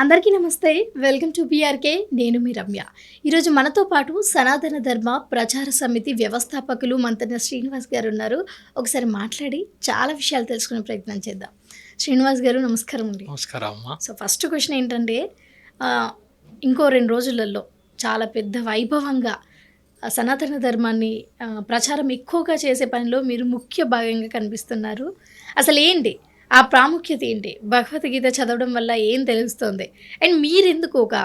అందరికీ నమస్తే. Welcome to BRK. నేను మీ రమ్య. ఈరోజు మనతో పాటు సనాతన ధర్మ ప్రచార సమితి వ్యవస్థాపకులు మంతన శ్రీనివాస్ గారు ఉన్నారు. ఒకసారి మాట్లాడి చాలా విషయాలు తెలుసుకునే ప్రయత్నం చేద్దాం. శ్రీనివాస్ గారు నమస్కారం అండి. నమస్కారం అమ్మా. సో ఫస్ట్ క్వశ్చన్ ఏంటంటే ఇంకో రెండు రోజులలో చాలా పెద్ద వైభవంగా సనాతన ధర్మాన్ని ప్రచారం ఎక్కువగా చేసే పనిలో మీరు ముఖ్య భాగంగా కనిపిస్తున్నారు. అసలు ఏంటి ఆ ప్రాముఖ్యత ఏంటి భగవద్గీత చదవడం వల్ల ఏం తెలుస్తుంది అండ్ మీరెందుకు ఒక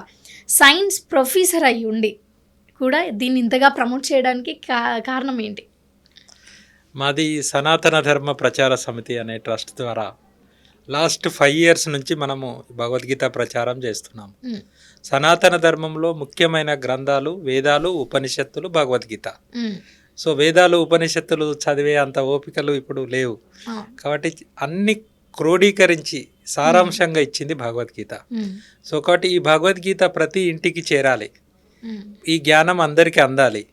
సైన్స్ ప్రొఫెసర్ అయి ఉండి కూడా దీన్ని ఇంతగా ప్రమోట్ చేయడానికి కారణం ఏంటి మాది సనాతన ధర్మ ప్రచార సమితి అనే ట్రస్ట్ ద్వారా లాస్ట్ ఫైవ్ ఇయర్స్ నుంచి మనము భగవద్గీత ప్రచారం చేస్తున్నాము. సనాతన ధర్మంలో ముఖ్యమైన గ్రంథాలు వేదాలు ఉపనిషత్తులు భగవద్గీత. సో వేదాలు ఉపనిషత్తులు చదివే అంత ఓపికలు ఇప్పుడు లేవు. కాబట్టి అన్ని క్రోడీకరించి సారాంశంగా ఇచ్చింది భగవద్గీత. సో కాబట్టి ఈ భగవద్గీత ప్రతి ఇంటికి చేరాలి. ఈ జ్ఞానం అందరికీ అందాలి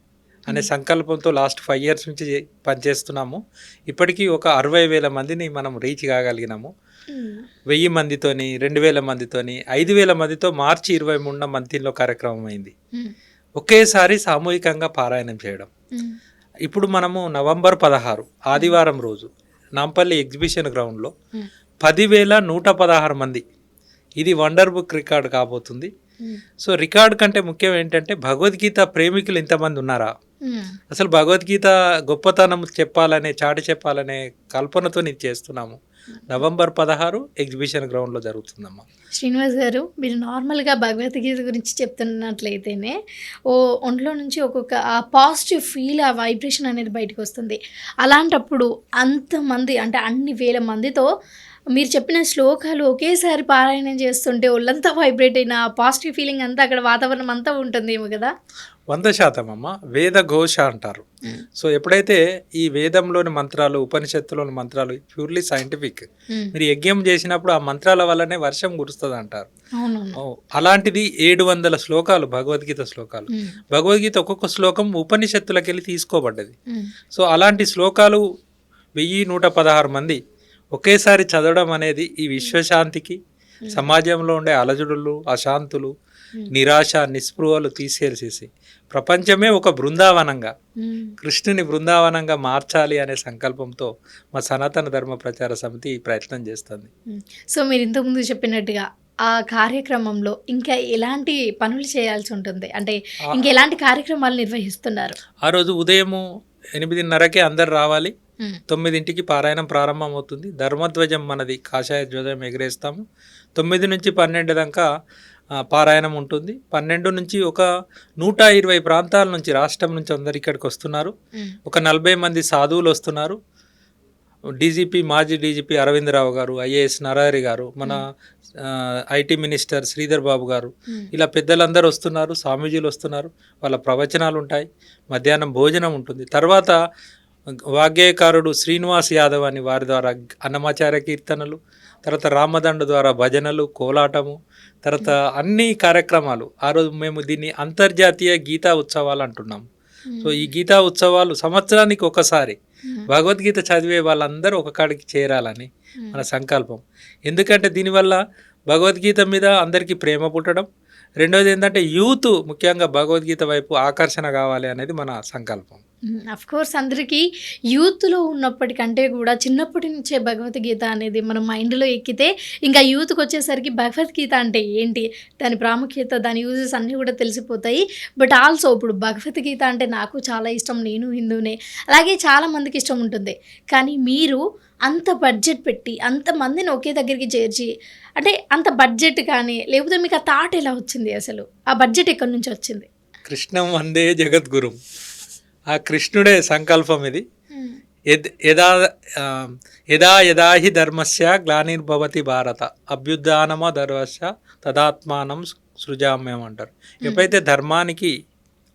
అనే సంకల్పంతో లాస్ట్ ఫైవ్ ఇయర్స్ నుంచి పనిచేస్తున్నాము ఇప్పటికీ ఒక అరవై వేల మందిని మనం రీచ్ కాగలిగినాము. వెయ్యి మందితోని రెండు వేల మందితోని ఐదు వేల మందితో మార్చి ఇరవై మూడున మంతిలో కార్యక్రమం అయింది. ఒకేసారి సామూహికంగా పారాయణం చేయడం. ఇప్పుడు మనము నవంబర్ పదహారు ఆదివారం రోజు నాంపల్లి ఎగ్జిబిషన్ గ్రౌండ్లో. పదివేల నూట పదహారు మంది ఇది వండర్ బుక్ రికార్డ్ కాబోతుంది. సో రికార్డ్ కంటే ముఖ్యం ఏంటంటే భగవద్గీత ప్రేమికులు ఇంతమంది ఉన్నారా. అసలు భగవద్గీత గొప్పతనం చెప్పాలనే చాటి చెప్పాలనే కల్పనతో ఇది చేస్తున్నాము నవంబర్ పదహారు ఎగ్జిబిషన్ గ్రౌండ్లో జరుగుతుందమ్మా. శ్రీనివాస్ గారు మీరు నార్మల్గా భగవద్గీత గురించి చెప్తున్నట్లయితేనే ఓ ఒంట్లో నుంచి ఒక్కొక్క ఆ పాజిటివ్ ఫీల్ ఆ వైబ్రేషన్ అనేది బయటకు వస్తుంది అలాంటప్పుడు అంతమంది అంటే అన్ని వేల మందితో మీరు చెప్పిన శ్లోకాలు ఒకేసారి పారాయణం చేస్తుంటే ఒళ్ళంతా వైబ్రేట్ అయిన పాజిటివ్ ఫీలింగ్ అంతా అక్కడ వాతావరణం అంతా ఉంటుందేమో కదా? వంద శాతం అమ్మ. వేద ఘోష అంటారు. సో ఎప్పుడైతే ఈ వేదంలోని మంత్రాలు ఉపనిషత్తులోని మంత్రాలు ప్యూర్లీ సైంటిఫిక్. మీరు యజ్ఞం చేసినప్పుడు ఆ మంత్రాల వల్లనే వర్షం కురుస్తుంది అంటారు. అలాంటిది ఏడు వందల శ్లోకాలు భగవద్గీత శ్లోకాలు. భగవద్గీత ఒక్కొక్క శ్లోకం ఉపనిషత్తులకి వెళ్ళి తీసుకోబడ్డది. సో అలాంటి శ్లోకాలు వెయ్యి నూట పదహారు మంది ఒకేసారి చదవడం అనేది ఈ విశ్వశాంతికి సమాజంలో ఉండే అలజడులు అశాంతులు నిరాశ నిస్పృహలు తీసేసేసి ప్రపంచమే ఒక బృందావనంగా. కృష్ణుని బృందావనంగా మార్చాలి అనే సంకల్పంతో మా సనాతన ధర్మ ప్రచార సమితి ప్రయత్నం చేస్తుంది. సో మీరు ఇంతకుముందు చెప్పినట్టుగా ఆ కార్యక్రమంలో ఇంకా ఎలాంటి పనులు చేయాల్సి ఉంటుంది అంటే ఆ- ఇంకా ఎలాంటి కార్యక్రమాలు నిర్వహిస్తున్నారు ఆ రోజు ఉదయము ఎనిమిదిన్నరకే అందరు రావాలి. తొమ్మిదింటికి పారాయణం ప్రారంభం అవుతుంది ధర్మధ్వజం మనది. కాషాయ ధ్వజం ఎగరేస్తాము. తొమ్మిది నుంచి పన్నెండు దాకా పారాయణం ఉంటుంది. పన్నెండు నుంచి ఒక నూట ఇరవై ప్రాంతాల నుంచి రాష్ట్రం నుంచి అందరు ఇక్కడికి వస్తున్నారు. ఒక నలభై మంది సాధువులు వస్తున్నారు. డీజీపీ మాజీ డీజీపీ అరవిందరావు గారు ఐఏఎస్ నరహరి గారు మన ఐటీ మినిస్టర్ శ్రీధర్ బాబు గారు. ఇలా పెద్దలందరూ వస్తున్నారు స్వామీజీలు వస్తున్నారు. వాళ్ళ ప్రవచనాలు ఉంటాయి. మధ్యాహ్నం భోజనం ఉంటుంది. తర్వాత వాగ్గేయకారుడు శ్రీనివాస్ యాదవ్ అని వారి ద్వారా అన్నమాచార్య కీర్తనలు తర్వాత రామదండ ద్వారా భజనలు కోలాటము తర్వాత అన్ని కార్యక్రమాలు. ఆ రోజు మేము దీన్ని అంతర్జాతీయ గీతా ఉత్సవాలు అంటున్నాం. సో ఈ గీతా ఉత్సవాలు సంవత్సరానికి ఒకసారి. భగవద్గీత చదివే వాళ్ళందరూ ఒక కాడికి చేరాలని మన సంకల్పం. ఎందుకంటే దీనివల్ల భగవద్గీత మీద అందరికీ ప్రేమ పుట్టడం. రెండోది ఏంటంటే యూత్ ముఖ్యంగా భగవద్గీత వైపు ఆకర్షణ కావాలి అనేది మన సంకల్పం. అఫ్ కోర్స్ అందరికీ యూత్లో ఉన్నప్పటికంటే కూడా చిన్నప్పటి నుంచే భగవద్గీత అనేది మన మైండ్లో ఎక్కితే ఇంకా యూత్కి వచ్చేసరికి భగవద్గీత అంటే ఏంటి? దాని ప్రాముఖ్యత దాని యూజెస్ అన్నీ కూడా తెలిసిపోతాయి. బట్ ఆల్సో ఇప్పుడు భగవద్గీత అంటే నాకు చాలా ఇష్టం నేను హిందూనే అలాగే చాలా మందికి ఇష్టం ఉంటుంది. కానీ మీరు అంత బడ్జెట్ పెట్టి అంతమందిని ఒకే దగ్గరికి చేర్చి అంటే అంత బడ్జెట్ కానీ లేకపోతే మీకు ఆ థాట్ ఎలా వచ్చింది అసలు? ఆ బడ్జెట్ ఎక్కడి నుంచి వచ్చింది? కృష్ణం వందే జగద్గురు. ఆ కృష్ణుడే సంకల్పం ఇది. యద్- యదా యదా హి ధర్మస్య గ్లానిర్భవతి భారత. అభ్యుత్నమ ధర్మస్య తదాత్మానం సృజామ్యం అంటారు. ఎప్పుడైతే ధర్మానికి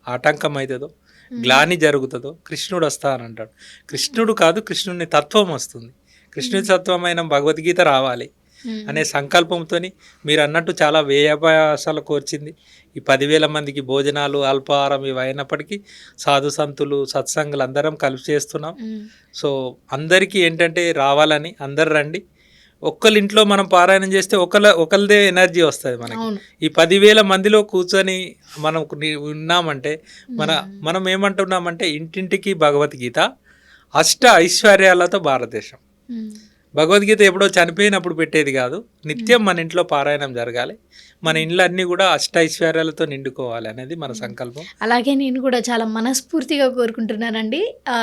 ఆటంకం అవుతుందో గ్లాని జరుగుతుందో కృష్ణుడు వస్తానంటాడు కృష్ణుడు కాదు కృష్ణుని తత్వం వస్తుంది. కృష్ణుని తత్వమైన భగవద్గీత రావాలి. అనే సంకల్పంతో మీరు అన్నట్టు చాలా వ్యయాభాసాలు కోర్చింది. ఈ పదివేల మందికి భోజనాలు అల్పాహారం ఇవి అయినప్పటికీ సాధు సంతులు సత్సంగులు అందరం కలిసి చేస్తున్నాం. మ్మ్. సో అందరికీ ఏంటంటే రావాలని అందరు రండి. ఒక్కళ్ళ ఇంట్లో మనం పారాయణం చేస్తే ఒకళ్ళ ఒకళ్ళదే ఎనర్జీ వస్తుంది మనకి. ఈ పదివేల మందిలో కూర్చొని మనం ఉన్నామంటే మన మనం ఏమంటున్నామంటే ఇంటింటికి భగవద్గీత అష్ట ఐశ్వర్యాలతో భారతదేశం. భగవద్గీత ఎప్పుడో చనిపోయినప్పుడు పెట్టేది కాదు. నిత్యం మన ఇంట్లో పారాయణం జరగాలి. మన ఇండ్లు అన్నీ కూడా అష్ట ఐశ్వర్యాలతో నిండుకోవాలి అనేది మన సంకల్పం. అలాగే నేను కూడా చాలా మనస్ఫూర్తిగా కోరుకుంటున్నానండి.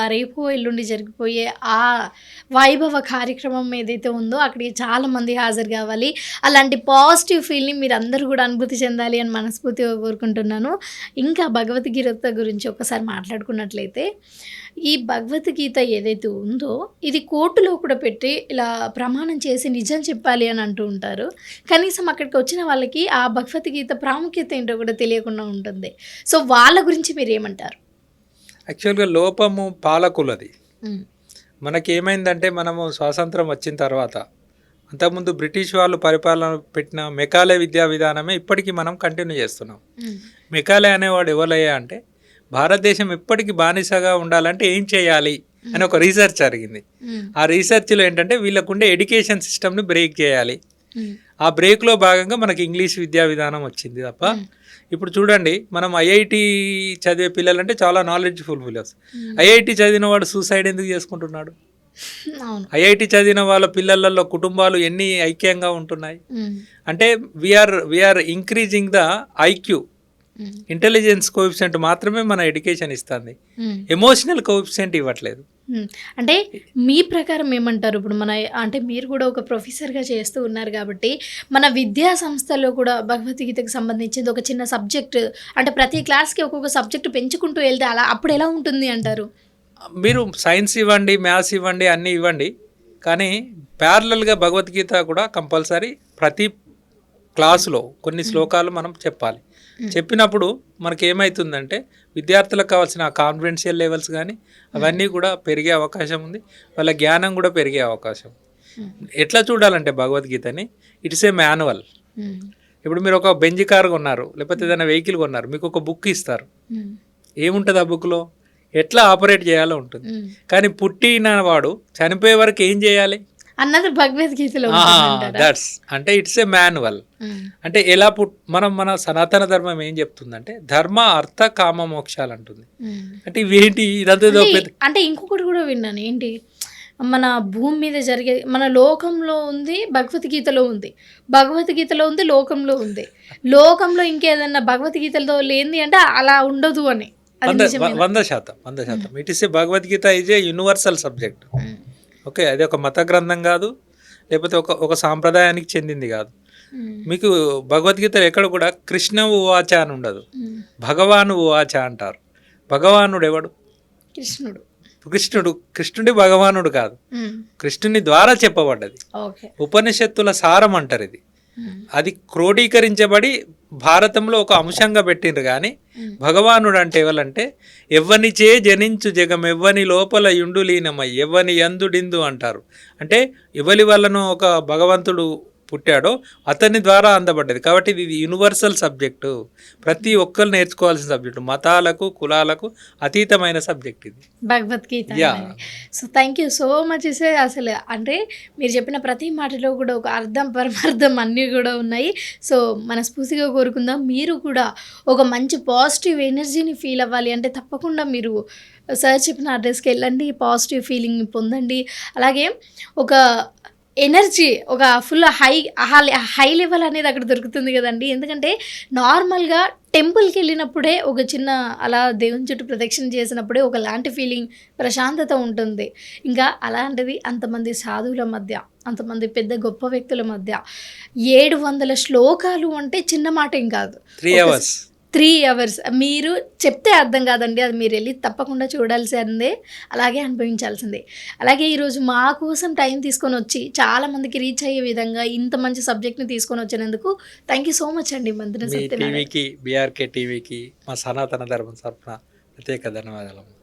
రేపు ఎల్లుండి జరిగిపోయే ఆ వైభవ కార్యక్రమం ఏదైతే ఉందో అక్కడికి చాలా మంది హాజరు కావాలి. అలాంటి పాజిటివ్ ఫీల్ని మీరు అందరూ కూడా అనుభూతి చెందాలి అని మనస్ఫూర్తిగా కోరుకుంటున్నాను. ఇంకా భగవద్గీత గురించి ఒకసారి మాట్లాడుకున్నట్లయితే ఈ భగవద్గీత ఏదైతే ఉందో ఇది కోర్టులో కూడా పెట్టి ఇలా ప్రమాణం చేసి నిజం చెప్పాలి అని అంటూ ఉంటారు. కనీసం అక్కడికి వచ్చిన వాళ్ళకి ఆ భగవద్గీత ప్రాముఖ్యత ఏంటో కూడా తెలియకుండా ఉంటుంది. సో వాళ్ళ గురించి మీరు ఏమంటారు? యాక్చువల్గా లోపము పాలకులది. ఉమ్, మనకి ఏమైందంటే మనము స్వాతంత్రం వచ్చిన తర్వాత అంతకుముందు బ్రిటిష్ వాళ్ళు పరిపాలన పెట్టిన మెకాలే విద్యా విధానమే ఇప్పటికీ మనం కంటిన్యూ చేస్తున్నాం. మెకాలే అనేవాడు ఎవరయ్యా అంటే భారతదేశం ఎప్పటికీ బానిసగా ఉండాలంటే ఏం చేయాలి? అని ఒక రీసెర్చ్ జరిగింది. ఆ రీసెర్చ్లో ఏంటంటే వీళ్ళకుండే ఎడ్యుకేషన్ సిస్టమ్ని బ్రేక్ చేయాలి. ఆ బ్రేక్లో భాగంగా మనకి ఇంగ్లీష్ విద్యా విధానం వచ్చింది తప్ప ఇప్పుడు చూడండి మనం ఐఐటి చదివే పిల్లలంటే చాలా నాలెడ్జ్ఫుల్ ఉమ్. ఐఐటి చదివిన వాడు సూసైడ్ ఎందుకు చేసుకుంటున్నాడు? ఐఐటి చదివిన వాళ్ళ పిల్లలలో కుటుంబాలు ఎన్ని ఐక్యంగా ఉంటున్నాయి? అంటే we are we are increasing the IQ intelligence coefficient మాత్రమే మన ఎడ్యుకేషన్ ఇస్తుంది. ఎమోషనల్ కోఎఫిషియంట్ ఇవ్వట్లేదు. మ్మ్. అంటే మీ ప్రకారం ఏమంటారు? ఇప్పుడు మన అంటే మీరు కూడా ఒక ప్రొఫెసర్గా చేస్తూ ఉన్నారు కాబట్టి మన విద్యా సంస్థలో కూడా భగవద్గీతకు సంబంధించింది ఒక చిన్న సబ్జెక్ట్ అంటే ప్రతి క్లాస్కి ఒక్కొక్క సబ్జెక్ట్ పెంచుకుంటూ వెళ్తే అలా అప్పుడు ఎలా ఉంటుంది అంటారు? మీరు సైన్స్ ఇవ్వండి మ్యాథ్స్ ఇవ్వండి అన్నీ ఇవ్వండి. కానీ ప్యారలల్గా భగవద్గీత కూడా కంపల్సరీ ప్రతి క్లాసులో కొన్ని శ్లోకాలు మనం చెప్పాలి. చెప్పినప్పుడు మనకి ఏమవుతుందంటే విద్యార్థులకు కావాల్సిన కాన్ఫిడెన్షియల్ లెవెల్స్ కానీ అవన్నీ కూడా పెరిగే అవకాశం ఉంది. వాళ్ళ జ్ఞానం కూడా పెరిగే అవకాశం. ఎట్లా చూడాలంటే భగవద్గీతని? It's a manual. ఇప్పుడు మీరు ఒక బెంజ్ కార్ కొన్నారు లేకపోతే ఏదైనా వెహికల్ కొన్నారు మీకు ఒక బుక్ ఇస్తారు. ఏముంటుంది ఆ బుక్లో ఎట్లా ఆపరేట్ చేయాలో ఉంటుంది. కానీ పుట్టిన వాడు చనిపోయే వరకు ఏం చేయాలి? అన్నది భగవద్గీతలో? దట్స్ అంటే ఇట్స్ ఏ మాన్యువల్. అంటే ఎలా పుట్ మనం మన సనాతన ధర్మం ఏం చెప్తుందంటే ధర్మ అర్థ కామ మోక్షాలు అంటుంది. మ్మ్. అంటే ఇవేంటి? ఇదంతా అంటే- ఇంకొకటి కూడా విన్నాను ఏంటి? మన భూమి మీద జరిగే మన లోకంలో ఉంది భగవద్గీతలో ఉంది. భగవద్గీతలో ఉంది లోకంలో ఉంది. లోకంలో ఇంకేదన్నా భగవద్గీతలో లేనిది అంటే అలా ఉండదు అని. వంద శాతం వంద శాతం. It is a Bhagavad Gita is a universal subject. Okay అది ఒక మత గ్రంథం కాదు లేకపోతే ఒక ఒక సాంప్రదాయానికి చెందింది కాదు. మీకు భగవద్గీత ఎక్కడ కూడా కృష్ణ ఉవాచ అని ఉండదు. భగవాను ఉవాచ అంటారు భగవానుడు ఎవడు కృష్ణుడు కృష్ణుడు కృష్ణుడి భగవానుడు కాదు. కృష్ణుని ద్వారా చెప్పబడ్డది ఉపనిషత్తుల సారం అంటారు ఇది. అది క్రోడీకరించబడి భారతంలో ఒక అంశంగా పెట్టిండ్రు కానీ భగవానుడు అంటే ఎవరంటే ఎవ్వనిచే జనించు జగం ఎవ్వని లోపల యుండు లీనమై ఎవ్వని యందుడిందు అంటారు. అంటే ఎవలి వలన ఒక భగవంతుడు పుట్టాడో అతని ద్వారా అందబడ్డది. కాబట్టి ఇది యూనివర్సల్ సబ్జెక్టు ప్రతి ఒక్కరు నేర్చుకోవాల్సిన సబ్జెక్టు మతాలకు కులాలకు అతీతమైన సబ్జెక్ట్ ఇది. Bhagavad Gita. So thank you so much sir అసలు అంటే మీరు చెప్పిన ప్రతి మాటలో కూడా ఒక అర్థం పరమార్థం అన్నీ కూడా ఉన్నాయి. సో మనస్ఫూర్తిగా కోరుకుందాం. మీరు కూడా ఒక మంచి పాజిటివ్ ఎనర్జీని ఫీల్ అవ్వాలి. అంటే తప్పకుండా మీరు సార్ చెప్పిన అడ్రస్కి వెళ్ళండి పాజిటివ్ ఫీలింగ్ పొందండి. అలాగే ఒక ఎనర్జీ ఒక ఫుల్ హై హై లెవెల్ అనేది అక్కడ దొరుకుతుంది కదండి. ఎందుకంటే నార్మల్గా టెంపుల్కి వెళ్ళినప్పుడే ఒక చిన్న అలా దేవుని చుట్టూ ప్రదక్షిణ చేసినప్పుడే ఒకలాంటి ఫీలింగ్ ప్రశాంతత ఉంటుంది. ఇంకా అలాంటిది అంతమంది సాధువుల మధ్య అంతమంది పెద్ద గొప్ప వ్యక్తుల మధ్య ఏడు వందల శ్లోకాలు అంటే చిన్న మాట ఏం కాదు. త్రీ ఒక- అవర్స్ త్రీ అవర్స్. మీరు చెప్తే అర్థం కాదండి. అది మీరు వెళ్ళి తప్పకుండా చూడాల్సిందే. అలాగే అనుభవించాల్సిందే. అలాగే ఈరోజు మా కోసం టైం తీసుకొని వచ్చి చాలా మందికి రీచ్ అయ్యే విధంగా ఇంత మంచి సబ్జెక్ట్ని తీసుకొని వచ్చినందుకు థ్యాంక్ యూ సో మచ్ అండి. మంత్రి టీవీకి బీఆర్కే టీవీకి మా సనాతన ధర్మం తరఫున ప్రత్యేక ధన్యవాదాలు.